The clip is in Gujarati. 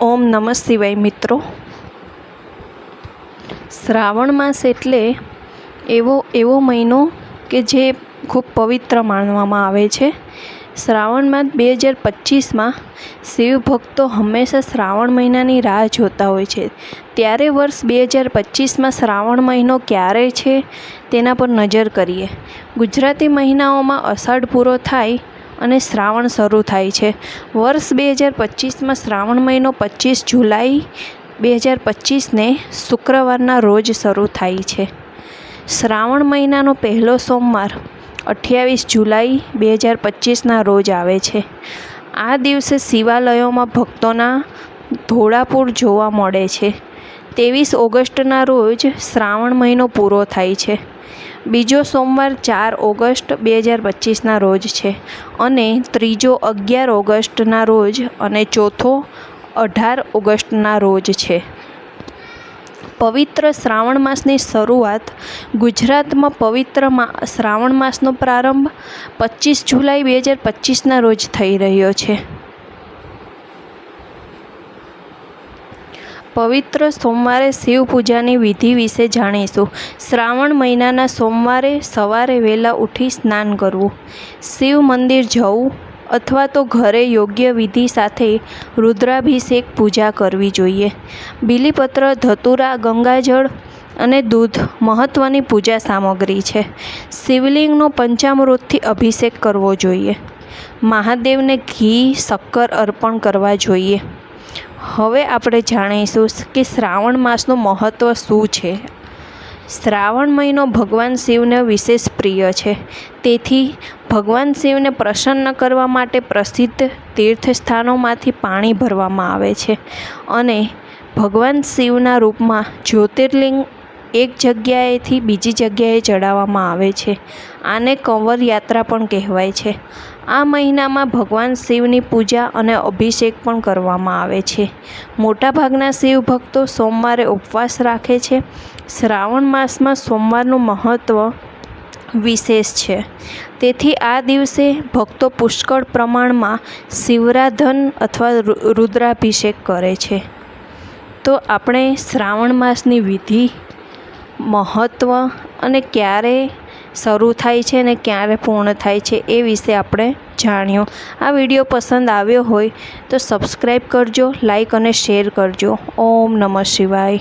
ઓમ નમઃ શિવાય મિત્રો. શ્રાવણ માસ એટલે એવો એવો મહિનો કે જે ખૂબ પવિત્ર માનવામાં આવે છે. શ્રાવણ માસ બે હજાર પચીસમાં શિવભક્તો હંમેશા શ્રાવણ મહિનાની રાહ જોતા હોય છે. ત્યારે વર્ષ બે હજાર પચીસમાં શ્રાવણ મહિનો ક્યારે છે તેના પર નજર કરીએ. ગુજરાતી મહિનાઓમાં અષાઢ પૂરો થાય અને શ્રાવણ શરૂ થાય છે. વર્ષ બે હજાર પચીસમાં શ્રાવણ મહિનો પચીસ જુલાઈ બે હજાર પચીસને શુક્રવારના રોજ શરૂ થાય છે. શ્રાવણ મહિનાનો પહેલો સોમવાર અઠ્યાવીસ જુલાઈ બે હજાર પચીસના રોજ આવે છે. આ દિવસે શિવાલયોમાં ભક્તોના ધોળાપુર જોવા મળે છે. ત્રેવીસ ઓગસ્ટના રોજ શ્રાવણ મહિનો પૂરો થાય છે. બીજો સોમવાર ચાર ઓગસ્ટ બે હજાર પચીસના રોજ છે અને ત્રીજો અગિયાર ઓગસ્ટના રોજ અને ચોથો અઢાર ઓગસ્ટના રોજ છે. પવિત્ર શ્રાવણ માસની શરૂઆત ગુજરાતમાં પવિત્ર શ્રાવણ માસનો પ્રારંભ પચીસ જુલાઈ બે હજાર પચીસના રોજ થઈ રહ્યો છે. પવિત્ર સોમવારે શિવ પૂજાની વિધિ વિશે જાણીશું. શ્રાવણ મહિનાના સોમવારે સવારે વહેલા ઉઠી સ્નાન કરવું. શિવ મંદિર જવું અથવા તો ઘરે યોગ્ય વિધિ સાથે રુદ્રાભિષેક પૂજા કરવી જોઈએ. બીલીપત્ર, ધતુરા, ગંગાજળ અને દૂધ મહત્ત્વની પૂજા સામગ્રી છે. શિવલિંગનો પંચામૃતથી અભિષેક કરવો જોઈએ. મહાદેવને ઘી, શક્કર અર્પણ કરવા જોઈએ. હવે આપણે જાણીશું કે શ્રાવણ માસનું મહત્ત્વ શું છે? શ્રાવણ મહિનો ભગવાન શિવને વિશેષ પ્રિય છે. તેથી ભગવાન શિવને પ્રસન્ન કરવા માટે પ્રસિદ્ધ તીર્થસ્થાનોમાંથી પાણી ભરવામાં આવે છે. અને ભગવાન શિવના રૂપમાં જ્યોતિર્લિંગ એક જગ્યાએથી બીજી જગ્યાએ ચડાવવામાં આવે છે. આને કંવર યાત્રા પણ કહેવાય છે. આ મહિનામાં ભગવાન શિવની પૂજા અને અભિષેક પણ કરવામાં આવે છે. મોટાભાગના શિવ ભક્તો સોમવારે ઉપવાસ રાખે છે. શ્રાવણ માસમાં સોમવારનું મહત્ત્વ વિશેષ છે. તેથી આ દિવસે ભક્તો પુષ્કળ પ્રમાણમાં શિવરાધન અથવા રુદ્રાભિષેક કરે છે. તો આપણે શ્રાવણ માસની વિધિ મહત્ત્વ અને ક્યારે શરૂ થાય છે અને ક્યારે પૂર્ણ થાય છે એ વિશે આપણે જાણ્યું. આ વીડિયો પસંદ આવ્યો હોય તો સબસ્ક્રાઈબ કરજો લાઈક અને શેર કરજો. ઓમ નમઃ શિવાય.